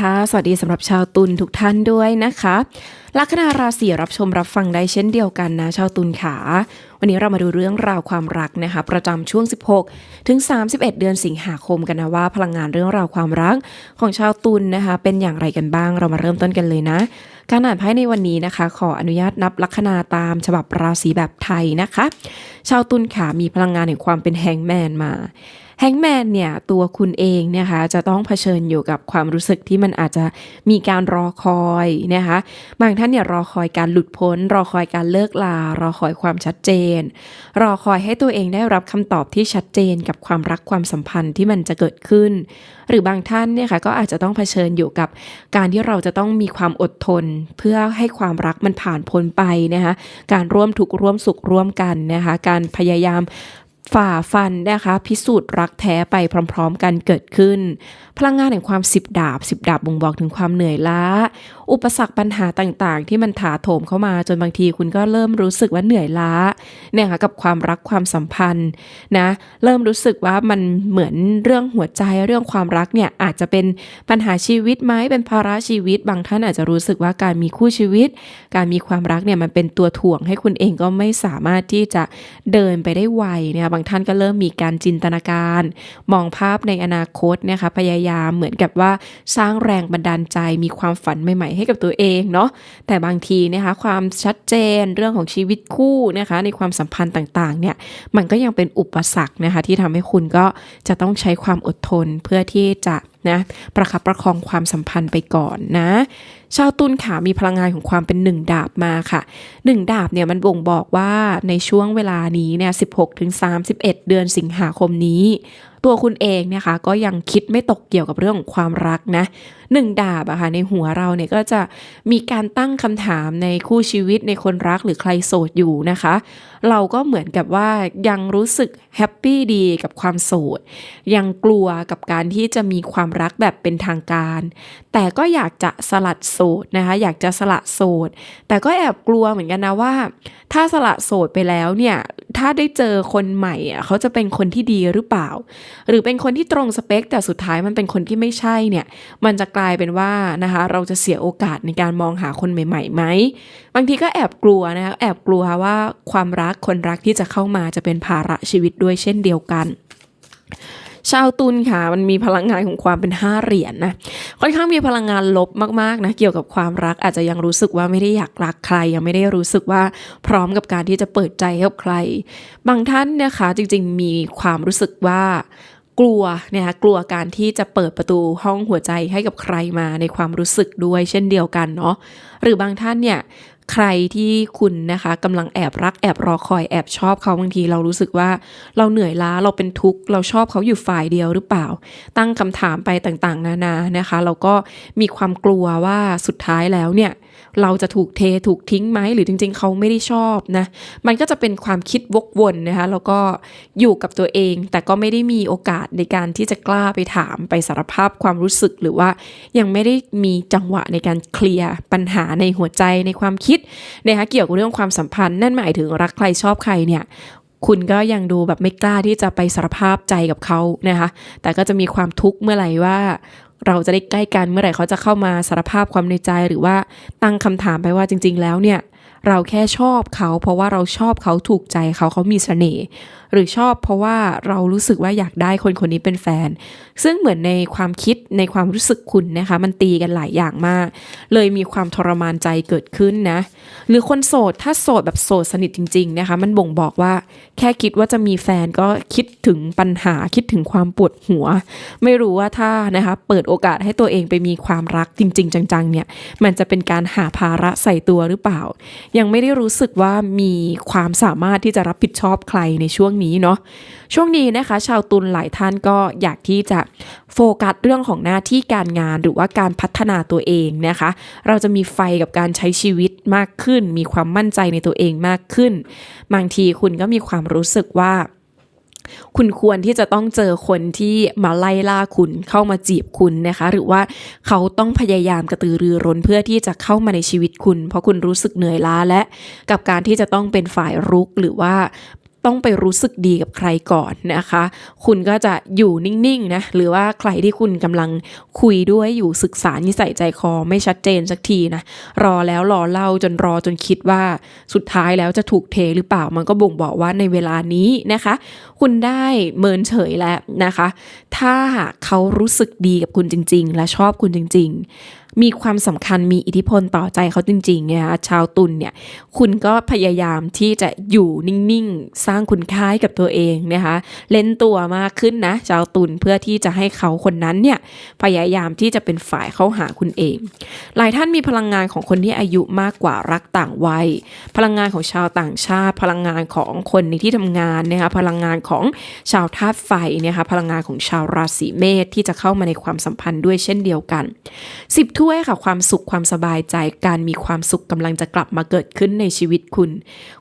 ค่ะสวัสดีสำหรับชาวตุลทุกท่านด้วยนะคะ ลัคนาราศีรับชมรับฟังได้เช่นเดียวกันนะชาวตุลขาวันนี้เรามาดูเรื่องราวความรักนะคะ ประจำช่วง 16 ถึง 31 เดือนสิงหาคมกันนะว่า พลังงานเรื่องราวความรักของชาวตุลนะคะ เป็นอย่างไรกันบ้างเรามาเริ่มต้นกันเลยนะ การอ่านไพ่ในวันนี้นะคะ ขออนุญาตนับลัคนาตามฉบับราศีแบบไทยนะคะ ชาวตุลขามีพลังงานแห่งความเป็นแฮงแมนมา แฮงแมนเนี่ยตัวคุณเองเนะคะจะต้องเผชิญอยู่กับความรู้สึกที่มันอาจจะมีการรอคอยนะคะบางท่านเนี่ยรอคอยการหลุดพ้น รอคอยการเลิกลา รอคอยความชัดเจน รอคอยให้ตัวเองได้รับคำตอบที่ชัดเจนกับความรักความสัมพันธ์ที่มันจะเกิดขึ้น หรือบางท่านเนี่ยค่ะก็อาจจะต้องเผชิญอยู่กับการที่เราจะต้องมีความอดทน เพื่อให้ความรักมันผ่านพ้นไปนะคะการร่วมทุกข์ร่วมสุขร่วมกันนะคะการพยายาม ฝ่าฟันนะคะพิสูจน์รักแท้ไปพร้อมๆ กันเกิดขึ้น พลังงานแห่งความสิบดาบสิบดาบบ่งบอกถึงความเหนื่อยล้า อุปสรรคปัญหาต่างๆ ที่มันถาโถมเข้ามาจนบางทีคุณก็เริ่มรู้สึกว่าเหนื่อยล้าเนี่ยค่ะกับความรักความสัมพันธ์นะเริ่มรู้สึกว่ามันเหมือนเรื่องหัวใจเรื่องความรักเนี่ยอาจจะเป็นปัญหาชีวิตไหมเป็นภาระชีวิต บางท่านอาจจะรู้สึกว่าการมีคู่ชีวิต การมีความรักเนี่ยมันเป็นตัวถ่วงให้คุณเองก็ไม่สามารถที่จะเดินไปได้ไวเนี่ยบางท่านก็เริ่มมีการจินตนาการ มองภาพในอนาคตนะคะพยายามเหมือนกับว่าสร้างแรงบันดาลใจมีความฝันใหม่ ๆ ให้กับตัวเองเนาะแต่บางทีนะคะความชัดเจนเรื่องของชีวิตคู่นะคะในความสัมพันธ์ต่างๆเนี่ยมันก็ยังเป็นอุปสรรคนะคะที่ทำให้คุณก็จะต้องใช้ความอดทนเพื่อที่จะ นะประคับประคองความสัมพันธ์ไปก่อนนะ ชาวตุลขามีพลังงานของความเป็นหนึ่งดาบมาค่ะหนึ่งดาบเนี่ยมันบ่งบอกว่าในช่วงเวลานี้เนี่ย16ถึง31 เดือนสิงหาคมนี้ตัวคุณเองเนี่ยค่ะก็ยังคิดไม่ตกเกี่ยวกับเรื่องของความรักนะหนึ่งดาบอะค่ะในหัวเราเนี่ยก็จะมีการตั้งคำถามในคู่ชีวิตในคนรักหรือใครโสดอยู่นะคะ เราก็เหมือนกับว่ายังรู้สึกแฮปปี้ดีกับความโสด ยังกลัวกับการที่จะมีความรักแบบเป็นทางการ แต่ก็อยากจะสลัดโสดนะคะ อยากจะสละโสด แต่ก็แอบกลัวเหมือนกันนะว่า ถ้าสละโสดไปแล้วเนี่ย ถ้าได้เจอคนใหม่อะเขาจะเป็นคนที่ดีหรือเปล่าหรือเป็นคนที่ตรงสเปค แต่สุดท้ายมันเป็นคนที่ไม่ใช่เนี่ย มันจะกลายเป็นว่านะคะเราจะเสียโอกาสในการมองหาคนใหม่ๆไหมบางทีก็แอบกลัวนะคะแอบกลัวว่าความรักคนรักที่จะเข้ามาจะเป็นภาระชีวิตด้วยเช่นเดียวกัน ชาวตุลค่ะ มันมีพลังงานของความเป็นห้าเหรียญนะค่อนข้างมีพลังงานลบมากๆนะเกี่ยวกับความรักอาจจะยังรู้สึกว่าไม่ได้อยากรักใคร ยังไม่ได้รู้สึกว่าพร้อมกับการที่จะเปิดใจให้กับใคร บางท่านนะคะจริงๆมีความรู้สึกว่ากลัวนะคะกลัวการที่จะเปิดประตูห้องหัวใจให้กับใครมาในความรู้สึกด้วยเช่นเดียวกันเนาะหรือบางท่านเนี่ย ใครที่คุณนะคะกำลังแอบรักแอบรอคอยแอบชอบเขาบางที เรารู้สึกว่าเราเหนื่อยล้าเราเป็นทุกข์เราชอบเขาอยู่ฝ่ายเดียวหรือเปล่า ตั้งคำถามไปต่างๆ นานานะคะเราก็มีความกลัวว่าสุดท้ายแล้วเนี่ยเราจะถูกเทถูกทิ้งไหมหรือจริง ๆ เขาไม่ได้ชอบนะ มันก็จะเป็นความคิดวกวนนะคะแล้วก็อยู่กับตัวเอง แต่ก็ไม่ได้มีโอกาสในการที่จะกล้าไปถามไปสารภาพความรู้สึกหรือว่ายังไม่ได้มีจังหวะในการเคลียร์ปัญหาในหัวใจในความคิดนะคะเกี่ยวกับเรื่องความสัมพันธ์นั่นหมายถึงรักใครชอบใครเนี่ยคุณก็ยังดูแบบไม่กล้าที่จะไปสารภาพใจกับเขานะคะ แต่ก็จะมีความทุกข์เมื่อไหร่ว่าเราจะได้ใกล้กันเมื่อไหร่เขาจะเข้ามาสารภาพความในใจหรือว่าตั้งคำถามไปว่าจริง ๆ แล้วเนี่ย เราแค่ชอบเขา เพราะว่าเราชอบเขาถูกใจเขาเขามีเสน่ห์หรือชอบเพราะว่าเรารู้สึกว่าอยากได้คนคนนี้เป็นแฟน ซึ่งเหมือนในความคิดในความรู้สึกคุณนะคะ มันตีกันหลายอย่างมาก เลยมีความทรมานใจเกิดขึ้นนะหรือคนโสดถ้าโสดแบบโสดสนิทจริง ๆนะคะ มันบ่งบอกว่า แค่คิดว่าจะมีแฟนก็คิดถึงปัญหาคิดถึงความปวดหัว ไม่รู้ว่าถ้านะคะเปิดโอกาสให้ตัวเองไปมีความรักจริง ๆ จังๆเนี่ยมันจะเป็นการหาภาระใส่ตัวหรือเปล่ายังไม่ได้รู้สึกว่ามีความสามารถที่จะรับผิดชอบใครในช่วงนี้เนาะช่วงนี้นะคะ ชาวตุลหลายท่านก็อยากที่จะโฟกัสเรื่องของหน้าที่การงานหรือว่าการพัฒนาตัวเองนะคะ เราจะมีไฟกับการใช้ชีวิตมากขึ้น มีความมั่นใจในตัวเองมากขึ้น บางทีคุณก็มีความรู้สึกว่า คุณควรที่จะต้องเจอคนที่มาไล่ล่าคุณเข้ามาจีบคุณนะคะ หรือว่าเขาต้องพยายามกระตือรือร้นเพื่อที่จะเข้ามาในชีวิตคุณ เพราะคุณรู้สึกเหนื่อยล้าและกับการที่จะต้องเป็นฝ่ายรุกหรือว่า ต้องไปรู้สึกดีกับใครก่อนนะคะ คุณก็จะอยู่นิ่งๆนะหรือว่าใครที่คุณกำลังคุยด้วยอยู่ศึกษานิสัยใจคอไม่ชัดเจนสักทีนะรอแล้วรอเล่าจนรอจนคิดว่าสุดท้ายแล้วจะถูกเทหรือเปล่ามันก็บ่งบอกว่าในเวลานี้นะคะ คุณได้เมินเฉยแล้วนะคะ ถ้าเขารู้สึกดีกับคุณจริง ๆ และชอบคุณจริง ๆ มีความสำคัญมีอิทธิพลต่อใจเขาจริงๆเนี่ยนะคะชาวตุลเนี่ยคุณก็พยายามที่จะอยู่นิ่งๆ สร้างคุณค่าให้กับตัวเองนะคะเล่นตัวมากขึ้นนะ ชาวตุลเพื่อที่จะให้เขาคนนั้นเนี่ยพยายามที่จะเป็นฝ่ายเข้าหาคุณเอง หลายท่านมีพลังงานของคนที่อายุมากกว่ารักต่างวัย พลังงานของชาวต่างชาติ พลังงานของคนในที่ทำงานนะคะพลังงานของชาวธาตุไฟนะคะพลังงานของชาวราศีเมษที่จะเข้ามาในความสัมพันธ์ด้วยเช่นเดียวกันสิบถ้วยค่ะความสุขความสบายใจ การมีความสุขกำลังจะกลับมาเกิดขึ้นในชีวิตคุณ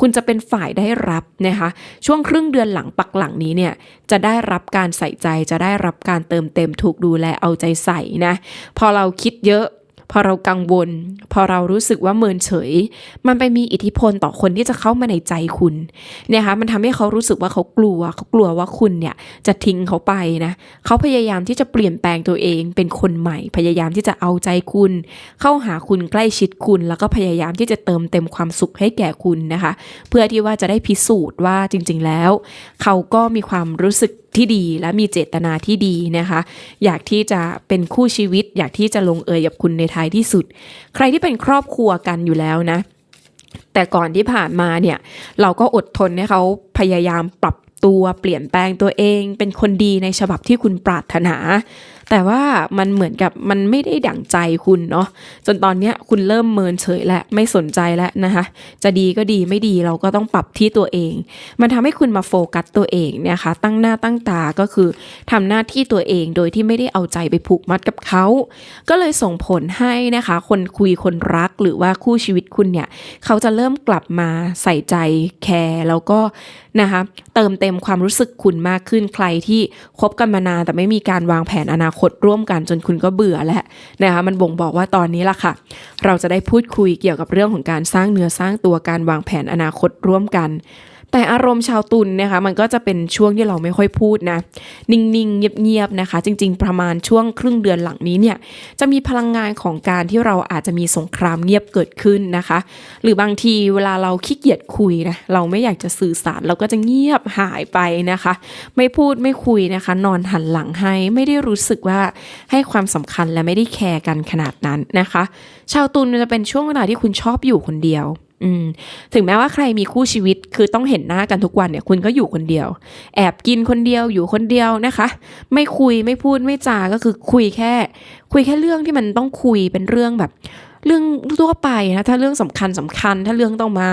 คุณจะเป็นฝ่ายได้รับนะคะ ช่วงครึ่งเดือนหลังปักหลังนี้เนี่ยจะได้รับการใส่ใจจะได้รับการเติมเต็มถูกดูแลเอาใจใส่นะ พอเราคิดเยอะ พอเรากังวล พอเรารู้สึกว่าเมินเฉย มันไปมีอิทธิพลต่อคนที่จะเข้ามาในใจคุณเนี่ยคะมันทำให้เขารู้สึกว่าเขากลัว เขากลัวว่าคุณเนี่ยจะทิ้งเขาไปนะเขาพยายามที่จะเปลี่ยนแปลงตัวเองเป็นคนใหม่ พยายามที่จะเอาใจคุณ เข้าหาคุณใกล้ชิดคุณ แล้วก็พยายามที่จะเติมเต็มความสุขให้แก่คุณนะคะ เพื่อที่ว่าจะได้พิสูจน์ว่าจริง ๆ แล้ว เขาก็มีความรู้สึกที่ดีและมีเจตนาที่ดีนะคะ อยากที่จะเป็นคู่ชีวิต อยากที่จะลงเอยกับคุณในท้ายที่สุด ใครที่เป็นครอบครัวกันอยู่แล้วนะ แต่ก่อนที่ผ่านมาเนี่ย เราก็อดทนให้เขาพยายามปรับตัวเปลี่ยนแปลงตัวเอง เป็นคนดีในฉบับที่คุณปรารถนา แต่ว่ามันเหมือนกับมันไม่ได้ดั่งใจคุณเนาะจนตอนเนี้ยคุณเริ่มเมินเฉยและไม่สนใจแล้วนะคะจะดีก็ดีไม่ดีเราก็ต้องปรับที่ตัวเอง มันทำให้คุณมาโฟกัสตัวเองเนี่ยค่ะตั้งหน้าตั้งตาก็คือทำหน้าที่ตัวเองโดยที่ไม่ได้เอาใจไปผูกมัดกับเขา ก็เลยส่งผลให้นะคะ คนคุยคนรักหรือว่าคู่ชีวิตคุณเนี่ยเขาจะเริ่มกลับมาใส่ใจแคร์แล้วก็นะคะเติมเต็มความรู้สึกคุณมากขึ้นใครที่คบกันมานานแต่ไม่มีการวางแผนอนาคตร่วมกันจนคุณก็เบื่อแล้วนะคะมันบ่งบอกว่าตอนนี้ล่ะค่ะ เราจะได้พูดคุยเกี่ยวกับเรื่องของการสร้างเนื้อสร้างตัวการวางแผนอนาคตร่วมกัน แต่อารมณ์ชาวตุลนะคะมันก็จะเป็นช่วงที่เราไม่ค่อยพูดนะ นิ่งๆ เงียบๆนะคะ จริง ๆ ประมาณช่วงครึ่งเดือนหลังนี้เนี่ยจะมีพลังงานของการที่เราอาจจะมีสงครามเงียบเกิดขึ้นนะคะ หรือบางทีเวลาเราขี้เกียจคุยนะเราไม่อยากจะสื่อสารเราก็จะเงียบหายไปนะคะ ไม่พูดไม่คุยนะคะ นอนหันหลังให้ไม่ได้รู้สึกว่าให้ความสำคัญและไม่ได้แคร์กันขนาดนั้นนะคะ ชาวตุลจะเป็นช่วงเวลาที่คุณชอบอยู่คนเดียว อืมถึงแม้ว่าใครมีคู่ชีวิตคือต้องเห็นหน้ากันทุกวันเนี่ย คุณก็อยู่คนเดียว แอบกินคนเดียวอยู่คนเดียวนะคะ ไม่คุยไม่พูดไม่จาก็คือคุยแค่ คุยแค่เรื่องที่มันต้องคุยเป็นเรื่องแบบ เรื่องทั่วไปนะถ้าเรื่องสำคัญสำคัญ ถ้าเรื่องต้องมา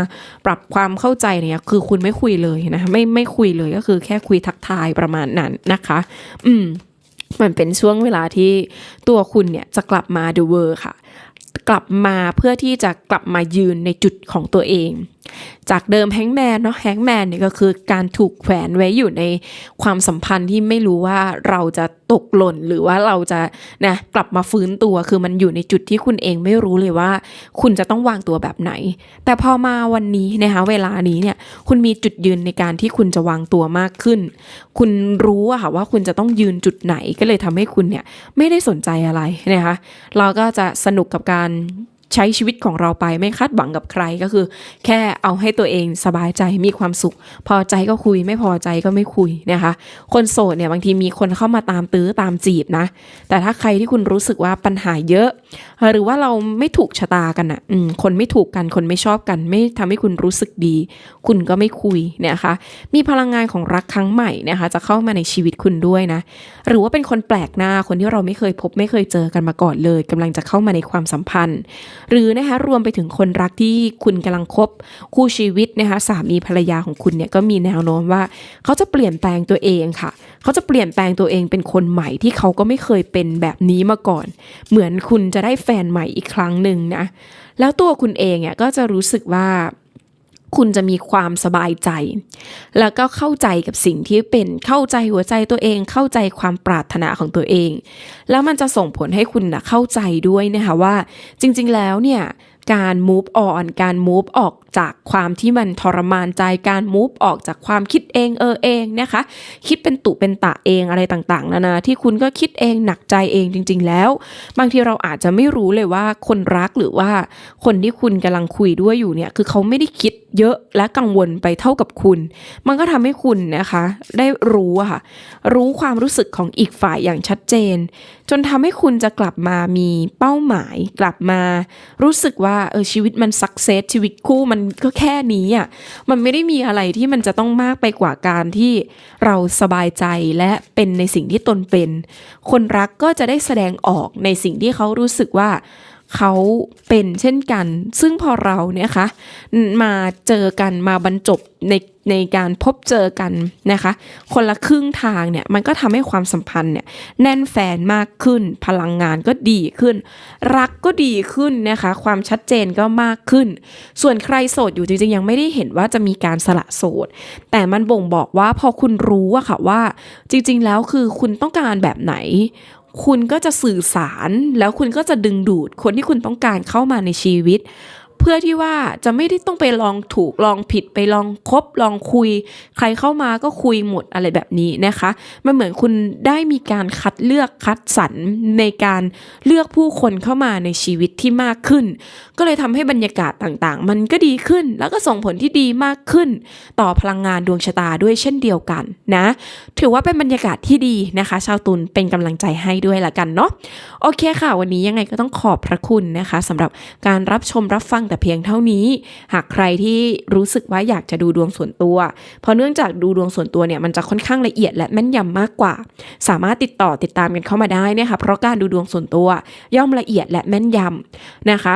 ปรับความเข้าใจเนี่ย คือคุณไม่คุยเลยนะไม่ไม่คุยเลยก็คือแค่คุยทักทายประมาณนั้นนะคะ อืมมันเป็นช่วงเวลาที่ตัวคุณเนี่ยจะกลับมาดูเวอร์ค่ะ กลับมาเพื่อที่จะกลับมายืนในจุดของตัวเอง จากเดิมแฮงแมนเนาะแฮงแมนเนี่ยก็คือการถูกแขวนไว้อยู่ในความสัมพันธ์ที่ไม่รู้ว่าเราจะตกหล่นหรือว่าเราจะนะกลับมาฟื้นตัวคือมันอยู่ในจุดที่คุณเองไม่รู้เลยว่า คุณจะต้องวางตัวแบบไหน แต่พอมาวันนี้นะคะเวลานี้เนี่ยคุณมีจุดยืนในการที่คุณจะวางตัวมากขึ้น คุณรู้อะค่ะว่าคุณจะต้องยืนจุดไหนก็เลยทำให้คุณเนี่ยไม่ได้สนใจอะไรนะคะเราก็จะสนุกกับการ ใช้ชีวิตของเราไปไม่คาดหวังกับใครก็คือ แค่เอาให้ตัวเองสบายใจมีความสุข พอใจก็คุยไม่พอใจก็ไม่คุยนะคะ คนโสดเนี่ยบางทีมีคนเข้ามาตามตื้อตามจีบนะ แต่ถ้าใครที่คุณรู้สึกว่าปัญหาเยอะหรือว่าเราไม่ถูกชะตากันอะคนไม่ถูกกันคนไม่ชอบกัน ไม่ทำให้คุณรู้สึกดี คุณก็ไม่คุยเนี่ยนะคะ มีพลังงานของรักครั้งใหม่นะคะ จะเข้ามาในชีวิตคุณด้วยนะ หรือว่าเป็นคนแปลกหน้าคนที่เราไม่เคยพบไม่เคยเจอกันมาก่อนเลยกำลังจะเข้ามาในความสัมพันธ์ หรือนะคะรวมไปถึงคนรักที่คุณกำลังคบคู่ชีวิตนะคะสามีภรรยาของคุณเนี่ยก็มีแนวโน้มว่า เขาจะเปลี่ยนแปลงตัวเองค่ะ เขาจะเปลี่ยนแปลงตัวเองเป็นคนใหม่ที่เขาก็ไม่เคยเป็นแบบนี้มาก่อน เหมือนคุณจะจะได้แฟนใหม่อีกครั้งหนึ่งนะ แล้วตัวคุณเองเนี่ยก็จะรู้สึกว่าคุณจะมีความสบายใจ แล้วก็เข้าใจกับสิ่งที่เป็นเข้าใจหัวใจตัวเอง เข้าใจความปรารถนาของตัวเอง แล้วมันจะส่งผลให้คุณนะเข้าใจด้วยนะคะว่า จริง ๆ แล้วเนี่ยการ move on การ move ออก จากความที่มันทรมานใจการ move ออกจากความคิดเองเออเองนะคะ คิดเป็นตุเป็นตะเองอะไรต่างๆนานาที่คุณก็คิดเองหนักใจเองจริง ๆ แล้ว บางทีเราอาจจะไม่รู้เลยว่าคนรักหรือว่าคนที่คุณกำลังคุยด้วยอยู่เนี่ยคือเขาไม่ได้คิดเยอะและกังวลไปเท่ากับคุณ มันก็ทำให้คุณนะคะ ได้รู้อะค่ะ รู้ความรู้สึกของอีกฝ่ายอย่างชัดเจน จนทำให้คุณจะกลับมามีเป้าหมาย กลับมา รู้สึกว่าเออชีวิตมันสักเซสชีวิตคู่มันก็แค่นี้อะมันไม่ได้มีอะไรที่มันจะต้องมากไปกว่าการที่เราสบายใจและเป็นในสิ่งที่ตนเป็น คนรักก็จะได้แสดงออกในสิ่งที่เขารู้สึกว่า เขาเป็นเช่นกัน ซึ่งพอเราเนี่ยคะมาเจอกันมาบรรจบในในการพบเจอกันนะคะ คนละครึ่งทางเนี่ยมันก็ทำให้ความสัมพันธ์เนี่ยแน่นแฟนมากขึ้น พลังงานก็ดีขึ้น รักก็ดีขึ้นนะคะ ความชัดเจนก็มากขึ้น ส่วนใครโสดอยู่จริงๆยังไม่ได้เห็นว่าจะมีการสละโสด แต่มันบ่งบอกว่าพอคุณรู้อะค่ะว่า จริง ๆ แล้วคือคุณต้องการแบบไหน คุณก็จะสื่อสารแล้วคุณก็จะดึงดูดคนที่คุณต้องการเข้ามาในชีวิต เพื่อที่ว่าจะไม่ได้ต้องไปลองถูกลองผิดไปลองคบลองคุย ใครเข้ามาก็คุยหมดอะไรแบบนี้นะคะ มันเหมือนคุณได้มีการคัดเลือกคัดสรรในการเลือกผู้คนเข้ามาในชีวิตที่มากขึ้น ก็เลยทำให้บรรยากาศต่างๆ มันก็ดีขึ้น แล้วก็ส่งผลที่ดีมากขึ้น ต่อพลังงานดวงชะตาด้วยเช่นเดียวกันนะ ถือว่าเป็นบรรยากาศที่ดีนะคะ ชาวตุลเป็นกำลังใจให้ด้วยละกันเนาะโอเคค่ะ วันนี้ยังไงก็ต้องขอบพระคุณนะคะสำหรับการรับชมรับฟังแต่เพียงเท่านี้ หากใครที่รู้สึกว่าอยากจะดูดวงส่วนตัว เพราะเนื่องจากดูดวงส่วนตัวเนี่ยมันจะค่อนข้างละเอียดและแม่นยำมากกว่า สามารถติดต่อติดตามกันเข้ามาได้นะคะเพราะการดูดวงส่วนตัว ย่อมละเอียดและแม่นยำนะคะ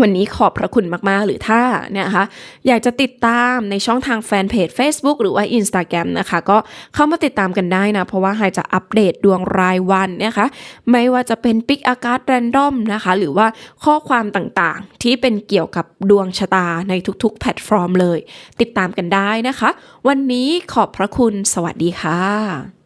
วันนี้ขอบพระคุณมาก ๆ หรือถ้าเนี่ยนะคะอยากจะติดตามในช่องทางแฟนเพจ Facebook หรือว่า Instagram นะคะ ก็เข้ามาติดตามกันได้นะ เพราะว่าไฮจะอัปเดตดวงรายวันนะคะ ไม่ว่าจะเป็นปิกอากาศแรนดอมนะคะ หรือว่าข้อความต่างๆ ที่เป็นเกี่ยวกับดวงชะตาในทุกๆ แพลตฟอร์มเลย ติดตามกันได้นะคะ วันนี้ขอบพระคุณสวัสดีค่ะ